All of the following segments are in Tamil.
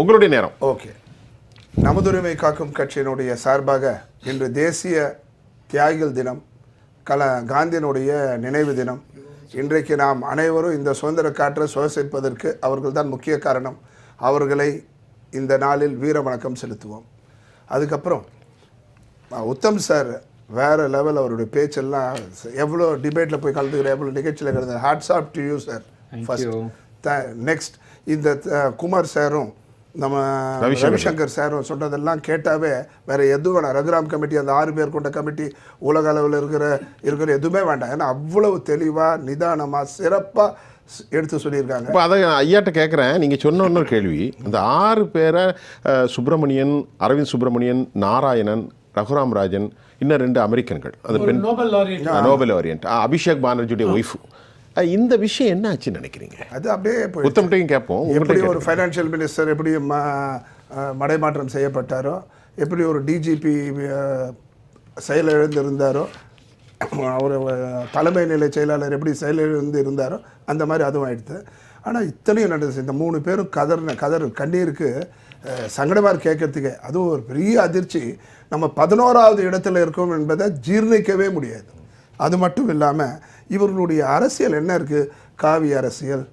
உங்களுடைய நேரம். ஓகே. நமதுரிமை காக்கும் கட்சியினுடைய சார்பாக இன்று தேசிய தியாகிகள் தினம் கல காந்தியினுடைய நினைவு தினம். இன்றைக்கு நாம் அனைவரும் இந்த சுதந்திர காற்றை சுவாசிப்பதற்கு அவர்கள்தான் முக்கிய காரணம். அவர்களை இந்த நாளில் வீர வணக்கம் செலுத்துவோம். அதுக்கப்புறம் உத்தம் சார் வேற லெவல் அவருடைய பேச்செல்லாம் எவ்வளோ டிபேட்டில் போய் கலந்துக்கிற எவ்வளோ நிகழ்ச்சியில் கலந்து hats off to you sir first next இந்த குமார் சாரும் நம்ம ரவிசங்கர். ரவிசங்கர் சாரும் சொன்னதெல்லாம் கேட்டாவே வேற எதுவும் வேணாம். ரகுராம் கமிட்டி அந்த ஆறு பேர் கொண்ட கமிட்டி உலக அளவில் இருக்கிற இருக்கிற எதுவுமே வேண்டாம். ஏன்னா அவ்வளவு தெளிவாக நிதானமாக சிறப்பாக எடுத்து சொல்லியிருக்காங்க. இப்போ அதை ஐயாட்ட கேட்குறேன் நீங்கள் சொன்ன இன்னொரு கேள்வி இந்த ஆறு பேரை சுப்பிரமணியன் அரவிந்த் சுப்பிரமணியன் நாராயணன் ரகுராம் ராஜன் இன்னும் ரெண்டு அமெரிக்கன்கள். அந்த பெண். Nobel laureate. Nobel laureate Abhishek பானர்ஜியுடைய wife. இந்த விஷயம் என்ன ஆச்சுன்னு நினைக்கிறீங்க? அது அப்படியே போய் உத்தம்கிட்டையும் கேட்போம். எப்படி ஒரு ஃபைனான்சியல் மினிஸ்டர் எப்படி மடைமாற்றம் செய்யப்பட்டாரோ எப்படி ஒரு டிஜிபி செயலிழந்து இருந்தாரோ அவர் தலைமை நிலை செயலாளர் எப்படி செயலிழந்து இருந்தாரோ அந்த மாதிரி அதுவும் ஆயிடுது. ஆனால் இத்தனையும் நடந்துச்சு இந்த மூணு பேரும் கதறின கதர் கண்ணீருக்கு அஹ், சங்கடமா இருக்கு கேட்கறதுக்கே அதுவும் ஒரு பெரிய அதிர்ச்சி. நம்ம பதினோராவது இடத்துல இருக்கோம் என்பதை ஜீர்ணிக்கவே முடியாது. அது மட்டும் இல்லாமல் இவர்களுடைய அரசியல் என்ன இருக்குது காவி அரசியல்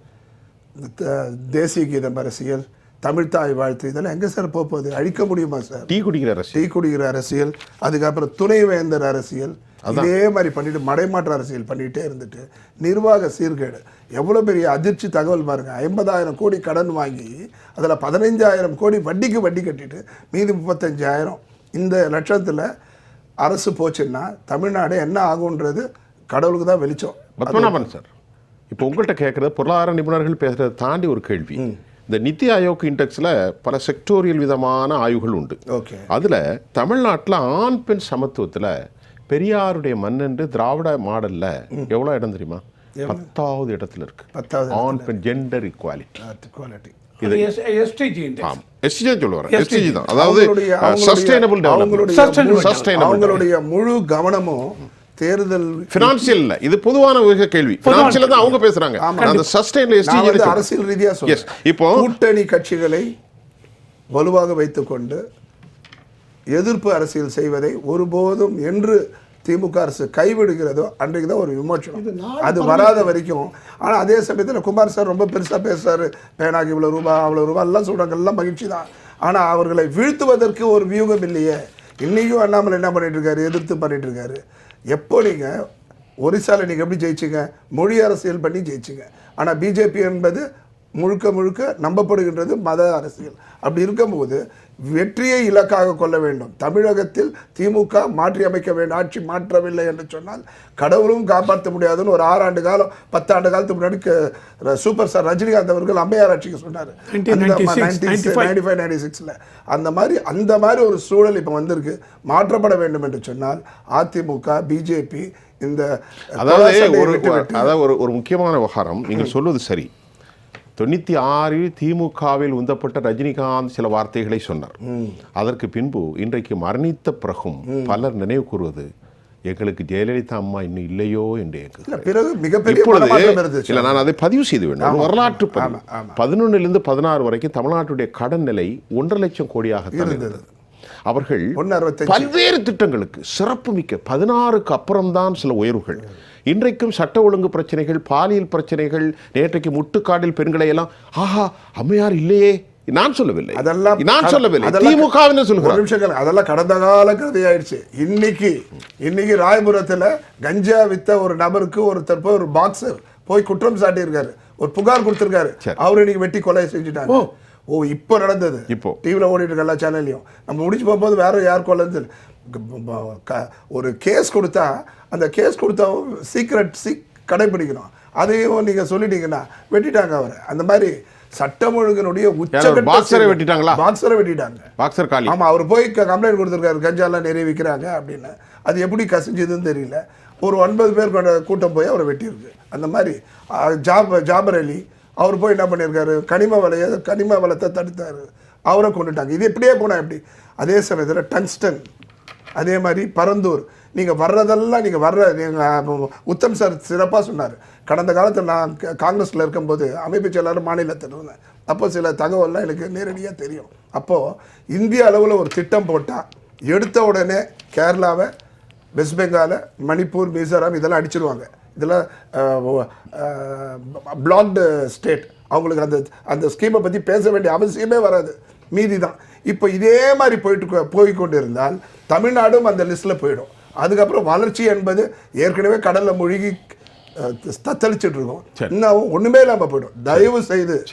தேசிய கீதம் அரசியல் தமிழ்த்தாய் வாழ்த்து இதெல்லாம் எங்கே சார் போக போகுது? அழிக்க முடியுமா சார்? டீ குடிக்கிற அரசு டீ குடிக்கிற அரசியல் அதுக்கப்புறம் துணைவேந்தர் அரசியல் இதே மாதிரி பண்ணிட்டு மடைமாற்ற அரசியல் பண்ணிட்டே இருந்துட்டு நிர்வாக சீர்கேடு. எவ்வளோ பெரிய அதிர்ச்சி தகவல் பாருங்க. ஐம்பதாயிரம் கோடி கடன் வாங்கி அதில் பதினைஞ்சாயிரம் கோடி வட்டிக்கு வட்டி கட்டிட்டு மீதி முப்பத்தஞ்சாயிரம் இந்த லட்சத்தில் அரசு போச்சுன்னா தமிழ்நாடு என்ன ஆகுன்றது கடவுளுக்கு தான் வெளிச்சம். பத்மநாபன் சார் இப்போ உங்கள்கிட்ட கேட்குறது பொருளாதார நிபுணர்கள் பேசுகிறத தாண்டி ஒரு கேள்வி. இந்த நித்தி ஆயோக் இண்டெக்ஸில் பல செக்டோரியல் விதமான ஆய்வுகள் உண்டு. ஓகே. அதில் தமிழ்நாட்டில் ஆண் பெண் சமத்துவத்தில் பெரியாருடைய மன்னன்று திராவிட மாடலில் எவ்வளோ இடம் தெரியுமா? பத்தாவது இடத்துல இருக்கு. பத்தாவது ஆண் பெண் ஜெண்டர் இக்வாலிட்டி குவாலிட்டி அவங்களுடைய முழு கவனமும் தேர்தல் ஃபினான்சியல் இல்ல. இது பொதுவான ஒரு கேள்வி. ஃபினான்சியல் தான் அவங்க பேசுறாங்க. அந்த சஸ்டைன்ல எஸ்டிஜி அரசியல் ரீதியா. சொல்றேன். இப்போ கூட்டணி கட்சிகளை வலுவாக வைத்துக்கொண்டு எதிர்ப்பு அரசியல் செய்வதை ஒருபோதும் என்று திமுக அரசு கைவிடுகிறதோ அன்றைக்கு தான் ஒரு விமோசனம். அது வராத வரைக்கும். ஆனால் அதே சமயத்தில் குமார் சார் ரொம்ப பெருசாக பேசுறாரு. பேனாக்கு இவ்வளோ ரூபா அவ்வளோ ரூபா எல்லாம் சொல்கிறாங்க எல்லாம் மகிழ்ச்சி தான். ஆனால் அவர்களை வீழ்த்துவதற்கு ஒரு வியூகம் இல்லையே. இன்னைக்கும் அண்ணாமலை என்ன பண்ணிட்டு இருக்காரு? எதிர்த்து பண்ணிட்டு இருக்காரு. எப்போ நீங்கள் ஒரிசாவில் நீங்கள் எப்படி ஜெயிச்சிங்க? மொழி அரசியல் பண்ணி ஜெயிச்சிங்க. ஆனால் பிஜேபி என்பது முழுக்க முழுக்க நம்பப்படுகின்றது மத அரசியல். அப்படி இருக்கும்போது வெற்றியை இலக்காக கொள்ள வேண்டும். தமிழகத்தில் திமுக மாற்றி அமைக்க வேண்டும். ஆட்சி மாற்றவில்லை என்று சொன்னால் கடவுளும் காப்பாற்ற முடியாதுன்னு ஒரு ஆறாண்டு காலம் பத்தாண்டு காலத்துக்கு முன்னாடி சூப்பர் ஸ்டார் ரஜினிகாந்த் அவர்கள் அம்மையார் ஆட்சிக்கு சொன்னார். 1996, 95 நைன்டி சிக்ஸில் அந்த மாதிரி அந்த மாதிரி ஒரு சூழல் இப்போ வந்திருக்கு. மாற்றப்பட வேண்டும் என்று சொன்னால் அதிமுக பிஜேபி இந்த அதாவது ஒரு அதாவது ஒரு ஒரு முக்கியமான விவகாரம். நீங்கள் சொல்வது சரி. தொண்ணூற்றி ஆறில் திமுகவில் உந்தப்பட்ட ரஜினிகாந்த் சில வார்த்தைகளை சொன்னார். அதற்கு பின்பு இன்றைக்கு மரணித்த பிறகும் பலர் நினைவு கூறுவது எங்களுக்கு ஜெயலலிதா அம்மா இன்னும் இல்லையோ என்று இல்ல, எங்களுக்கு பிறகு மிகப்பெரிய இப்பொழுது மனமாற்றம் இருந்துச்சு. இல்ல நான் அதை பதிவு செய்து வேண்டும் வரலாற்று பதினொன்னிலிருந்து பதினாறு வரைக்கும் தமிழ்நாட்டுடைய கடன் நிலை ஒன்றரை லட்சம் கோடியாக இருந்தது. அவர்கள் பல்வேறு திட்டங்களுக்கு சிறப்பு மிக்க பதினாறுக்கு அப்புறம்தான் சில உயர்வுகள். இன்றைக்கும் சட்ட ஒழுங்கு பிரச்சனைகள் பாலியல் பிரச்சனைகள் நேற்றைக்கு முட்டுக்காடில் பெண்களை எல்லாம் ஆஹா அம்மையார் இல்லையே. நான் சொல்லவில்லை. அதெல்லாம் நான் சொல்லவில்லை. திமுகவினர் நிமிஷம் கேளுங்க. அதெல்லாம் கடந்த கால கதையாயிடுச்சு. இன்னைக்கு இன்னைக்கு ராயபுரத்துல கஞ்சா வித்த ஒரு நபருக்கு ஒருத்தர் போய் ஒரு பாக்ஸர் போய் குற்றம் சாட்டியிருக்காரு. ஒரு புகார் கொடுத்திருக்காரு. அவர் இன்னைக்கு வெட்டி கொலை செஞ்சுட்டாங்க ஓ இப்போ நடந்தது. இப்போ. டிவியில் ஓடிட்டு இருக்க எல்லா சேனல்லையும் நம்ம முடிச்சு போகும்போது வேற யார் கொலைன்னு சொல்லி, க- ப- க- ஒரு கேஸ் கொடுத்தா அந்த கேஸ் கொடுத்தா சீக்ரெட் சீக் கடைபிடிக்கணும். அதையும் நீங்க சொல்லிட்டீங்கன்னா வெட்டிட்டாங்க அவரை. அந்த மாதிரி சட்டம் ஒழுங்கினுடைய உச்சகட்ட பாக்ஸரை வெட்டிட்டாங்களா? பாக்ஸரை வெட்டிட்டாங்க. பாக்ஸர் காலி. ஆமா அவர் போய் கம்ப்ளைண்ட் கொடுத்துருக்காரு கஞ்சாலாம் நிறைய விற்கிறாங்க அப்படின்னு. அது எப்படி கசிஞ்சதுன்னு தெரியல. ஒரு ஒன்பது பேர் கொண்ட கூட்டம் போய் அவரை வெட்டியிருக்கு. அந்த மாதிரி ஜாப் ஜாபர் அலி அவர் போய் என்ன பண்ணியிருக்காரு? கனிம வலைய கனிம வளத்தை தடுத்தார். அவரை கொண்டுட்டாங்க. இது இப்படியே போனால் எப்படி? அதே சமயத்தில் டங்ஸ்டன் அதே மாதிரி பரந்தூர். நீங்கள் வர்றதெல்லாம் நீங்கள் வர்ற நீங்கள் உத்தம் சார் சிறப்பாக சொன்னார். கடந்த காலத்தில் நான் க- இருக்கும்போது அமைப்பு செயலாளர் மாநிலத்தில் இருந்தேன். அப்போ சில தகவல்லாம் எனக்கு நேரடியாக தெரியும். அப்போது இந்திய அளவில் ஒரு திட்டம் போட்டால் எடுத்த உடனே கேரளாவை வெஸ்ட் பெங்காலை மணிப்பூர் மிசோரம் இதெல்லாம் அடிச்சிருவாங்க. இதெல்லாம் பிளாக்டு ஸ்டேட் அவங்களுக்கு அந்த அந்த ஸ்கீமை பற்றி பேச வேண்டிய அவசியமே வராது. மீதி தான் இப்போ இதே மாதிரி போயிட்டு கொ- போய் கொண்டு இருந்தால் தமிழ்நாடும் அந்த லிஸ்ட்டில் போயிடும். அதுக்கப்புறம் வளர்ச்சி என்பது ஏற்கனவே கடலில் மூழ்கி தத்தளிச்சிட்டு இருக்கோம். இன்னும் ஒன்றுமே இல்லாமல் போயிடும். தயவு செய்து.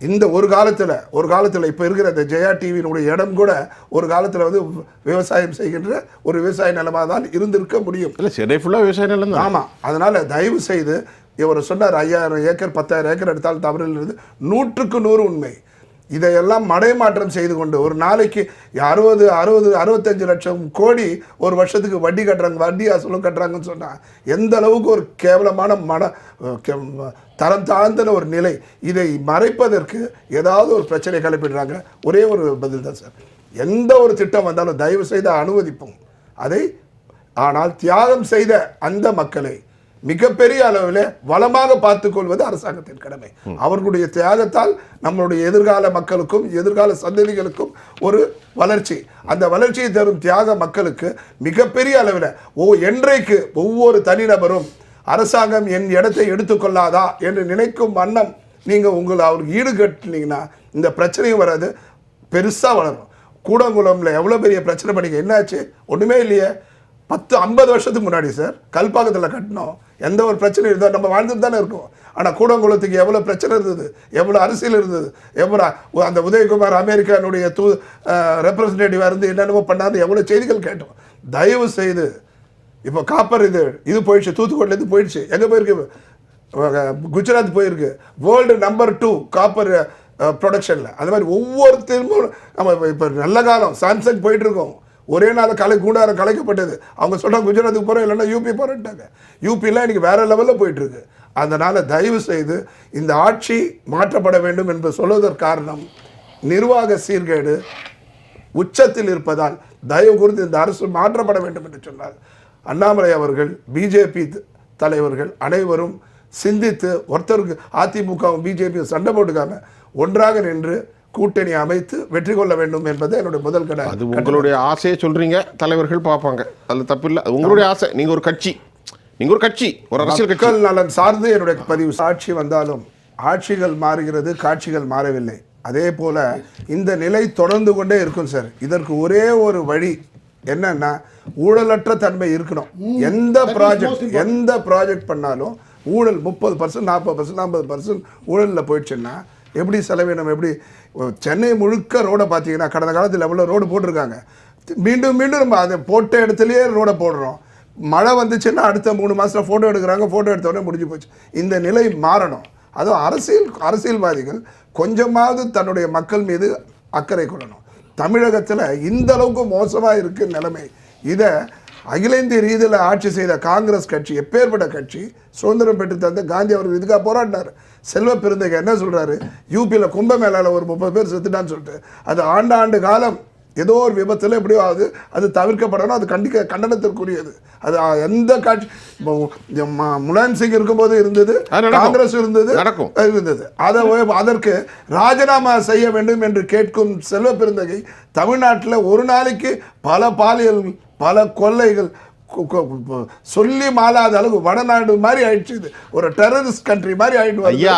இந்த ஒரு காலத்தில் ஒரு காலத்தில் இப்போ இருக்கிற இந்த ஜெயா டிவியினுடைய இடம் கூட ஒரு காலத்தில் வந்து விவசாயம் செய்கின்ற ஒரு விவசாய நிலமாக தான் இருந்திருக்க முடியும். இல்லை சென்னை ஃபுல்லாக விவசாய நிலம் தான். ஆமாம் அதனால் தயவு செய்து இவர் சொன்னார் ஐயாயிரம் ஏக்கர் பத்தாயிரம் ஏக்கர் எடுத்தால் தவறில்லை நூற்றுக்கு நூறு உண்மை. இதையெல்லாம் மடைமாற்றம் செய்து கொண்டு ஒரு நாளைக்கு அறுபது அறுபது அறுபத்தஞ்சு லட்சம் கோடி ஒரு வருஷத்துக்கு வட்டி கட்டுறாங்க வட்டி அசலும் கட்டுறாங்கன்னு சொன்னால் எந்த அளவுக்கு ஒரு கேவலமான மன தரம் தாழ்ந்த ஒரு நிலை. இதை மறைப்பதற்கு ஏதாவது ஒரு பிரச்சனை கிளப்பிடுறாங்க ஒரே ஒரு பதில் தான் சார். எந்த ஒரு திட்டம் வந்தாலும் தயவு செய்து அனுமதிப்போம். அதை ஆனால் தியாகம் செய்த அந்த மக்களை மிகப்பெரிய அளவில் வளமாக பார்த்துக் கொள்வது அரசாங்கத்தின் கடமை. அவர்களுடைய தியாகத்தால் நம்மளுடைய எதிர்கால மக்களுக்கும் எதிர்கால சந்ததிகளுக்கும் ஒரு வளர்ச்சி. அந்த வளர்ச்சியை தரும் தியாக மக்களுக்கு மிகப்பெரிய அளவில் ஓ என்றைக்கு ஒவ்வொரு தனிநபரும் அரசாங்கம் என் இடத்தை எடுத்துக்கொள்ளாதா என்று நினைக்கும் வண்ணம் நீங்கள் உங்களை அவருக்கு ஈடுகட்டினீங்கன்னா இந்த பிரச்சனையும் வராது. பெருசாக வளரும். கூடங்குளம்ல எவ்வளோ பெரிய பிரச்சனை பண்ணிங்க என்னாச்சு? ஒன்றுமே இல்லையே. பத்து ஐம்பது வருஷத்துக்கு முன்னாடி சார் கல்பாக்கத்தில் கட்டினோம். எந்த ஒரு பிரச்சனையும் இருந்தோ நம்ம வாழ்ந்துட்டு தானே இருக்கோம். ஆனால் கூடங்குளத்துக்கு எவ்வளோ பிரச்சனை இருந்தது? எவ்வளோ அரசியல் இருந்தது? எவ்வளோ அந்த உதயகுமார் அமெரிக்கானுடைய தூ ரெப்ரசன்டேட்டிவாக இருந்து என்னென்னமோ பண்ணாது எவ்வளோ செய்திகள் கேட்டோம். தயவு செய்து இப்போ காப்பர் இது இது போயிடுச்சு. தூத்துக்குடிலேருந்து போயிடுச்சு. எங்கே போயிருக்கு? குஜராத் போயிருக்கு. வேர்ல்டு நம்பர் டூ காப்பர் ப்ரொடக்ஷனில் அது மாதிரி ஒவ்வொருத்தருமும் நம்ம இப்போ நல்ல காலம். சாம்சங் போயிட்டுருக்கோம் இருக்கோம். ஒரே நாள் கலை கூடாரம் கலைக்கப்பட்டது. அவங்க சொல்கிறாங்க குஜராத்துக்கு போகிறோம் இல்லைன்னா யூபி போகிறேன்ட்டாங்க யூபிலாம் இன்றைக்கி வேற லெவலில் போயிட்டுருக்கு. அதனால் தயவு செய்து இந்த ஆட்சி மாற்றப்பட வேண்டும் என்று சொல்வதற்கு காரணம் நிர்வாக சீர்கேடு உச்சத்தில் இருப்பதால் தயவு கூர்ந்து இந்த அரசு மாற்றப்பட வேண்டும் என்று சொன்னார். அண்ணாமலை அவர்கள் பிஜேபி தலைவர்கள் அனைவரும் சிந்தித்து ஒருத்தருக்கு அதிமுகவும் பிஜேபியும் சண்டை போட்டுக்காம ஒன்றாக நின்று கூட்டணி அமைத்து வெற்றி கொள்ள வேண்டும் என்பது என்னுடைய முதல் கடை அது உங்களுடைய ஆசையை சொல்றீங்க தலைவர்கள் பார்ப்பாங்க. அதில் தப்பு இல்லை அது உங்களுடைய ஆசை. நீங்க ஒரு கட்சி. நீங்க ஒரு கட்சி. ஒரு அரசியல் மக்கள் நலன் சார்ந்து என்னுடைய பதிவு. ஆட்சி வந்தாலும் ஆட்சிகள் மாறுகிறது காட்சிகள் மாறவில்லை. அதே போல இந்த நிலை தொடர்ந்து கொண்டே இருக்கும் சார். இதற்கு ஒரே ஒரு வழி என்னன்னா ஊழலற்ற தன்மை இருக்கணும். எந்த ப்ராஜெக்ட் எந்த ப்ராஜெக்ட் பண்ணாலும் ஊழல் முப்பது பர்சன்ட் நாற்பது பர்சன்ட் ஐம்பது பர்சன்ட் ஊழலில் போயிடுச்சுன்னா எப்படி செலவினம் எப்படி சென்னை முழுக்க ரோடை பார்த்தீங்கன்னா கடந்த காலத்தில் எவ்வளோ ரோடு போட்டிருக்காங்க. மீண்டும் மீண்டும் நம்ம அதை போட்ட இடத்துலையே ரோடை போடுறோம். மழை வந்துச்சுன்னா அடுத்த மூணு மாதத்தில் ஃபோட்டோ எடுக்கிறாங்க ஃபோட்டோ எடுத்த உடனே முடிஞ்சு போச்சு. இந்த நிலை மாறணும். அதுவும் அரசியல் அரசியல்வாதிகள் கொஞ்சமாவது தன்னுடைய மக்கள் மீது அக்கறை கொள்ளணும். தமிழகத்தில் இந்த அளவுக்கு மோசமாக இருக்குது நிலைமை. இதை அகில இந்திய ரீதியில் ஆட்சி செய்த காங்கிரஸ் கட்சி எப்பேற்பட்ட கட்சி சுதந்திரம் பெற்று தந்த காந்தி அவர்கள் இதுக்காக போராடினார். செல்வ பெருந்தகை என்ன சொல்றாரு? யூபியில் கும்பமேளால ஒரு முப்பது பேர் செத்துட்டான்னு சொல்லிட்டு. அது ஆண்டாண்டு காலம் ஏதோ ஒரு விபத்தில் எப்படியோ அது அது தவிர்க்கப்படணும் அது கண்டிக்க கண்டனத்திற்குரியது அது எந்த காட்சி முலாயம் சிங் இருக்கும்போது இருந்தது. காங்கிரஸ் இருந்தது நடக்கும். இருந்தது அதை அதற்கு ராஜினாமா செய்ய வேண்டும் என்று கேட்கும் செல்வ பெருந்தகை தமிழ்நாட்டில் ஒரு நாளைக்கு பல பாலியல் பல கொள்ளைகள் சொல்லி மாளாத அளவு வடநாடு மாதிரி ஆயிடுச்சு இது. ஒரு டெரரிஸ்ட் கண்ட்ரி மாதிரி ஆயிட்டு. ஐயா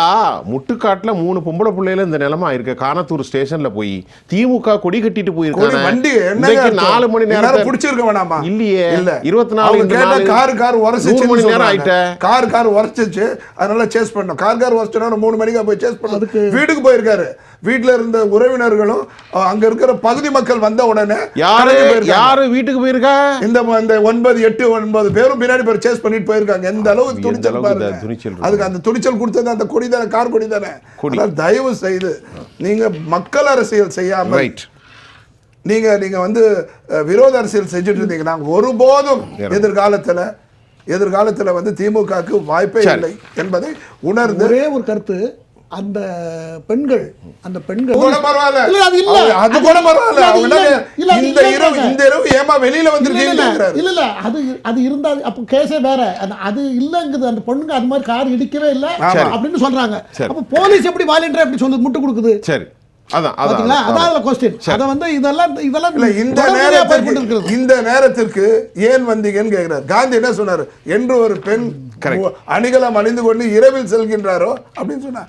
முட்டுக்காட்டுல மூணு பொம்பளை பிள்ளையில இந்த நிலைமை இருக்கு கானத்தூர் ஸ்டேஷன்ல போய் திமுக கொடி கட்டிட்டு கொடி போயிருக்காங்க வண்டி என்ன நாலு மணி நேரம் பிடிச்சிருக்க வேணாமா? இல்லையே. இல்ல. இருபத்தி நாலு கேட்டா கார் கார் உரசிச்சு மணி நேரம் ஆயிட்ட. கார் கார் உரசிச்சு அதனால சேஸ் பண்ணோம். கார் கார் உரசிச்சோன்னா மூணு மணிக்கு போய் சேஸ் பண்ணோம். வீட்டுக்கு போயிருக்காரு. வீட்டுல இருந்த உறவினர்களும் அங்க இருக்கிற பகுதி மக்கள் வந்த உடனே யாரு. யாரு வீட்டுக்கு போயிருக்கா? இந்த இந்த ஒன்பது எட்டு ஒன்பது பேரும் பின்னாடி பேர் சேஸ் பண்ணிட்டு போயிருக்காங்க. எந்த அளவுக்கு துணிச்சல் பாருங்க. அதுக்கு அந்த துணிச்சல் கொடுத்தது அந்த கொடி தானே கார் கொடி தானே. தயவு செய்து நீங்க மக்கள் அரசியல் செய்யாம ரைட் நீங்க நீங்க வந்து விரோத அரசியல் செஞ்சுட்டு இருந்தீங்கன்னா ஒருபோதும் எதிர்காலத்துல எதிர்காலத்துல வந்து திமுகவுக்கு வாய்ப்பே. இல்லை என்பதை உணர்ந்து ஒரே ஒரு கருத்து அந்த பெண்கள் அந்த பெண்கள் கூட பரவாயில்ல. இல்ல அது இல்ல. அது கூட பரவாயில்ல. இல்ல, அவங்க இந்த இரவு. இந்த இரவு ஏமா வெளியில இல்ல, இல்ல, இல்ல. இல்ல அது அது இருந்தா அப்போ கேஸே வேற. அது அது இல்லங்குது. அந்த பொண்ணுங்க அது மாதிரி கார் இடிக்கவே இல்ல. அப்படின்னு சொல்றாங்க. அப்போ போலீஸ் எப்படி வாலண்டியர் எப்படி சொல்லுது? முட்டு கொடுக்குது. சரி. அதான் அதுல கொஸ்டின் அத வந்து இதெல்லாம் இதெல்லாம் இல்ல இந்த நேரத்திற்கு ஏன் வந்தீங்கன்னு கேக்குறாரு. காந்தி என்ன சொன்னாரு? என்று ஒரு பெண். அணிகலம் அணிந்து கொண்டு இரவில் செல்கின்றாரோ? அப்படின்னு சொன்னார்.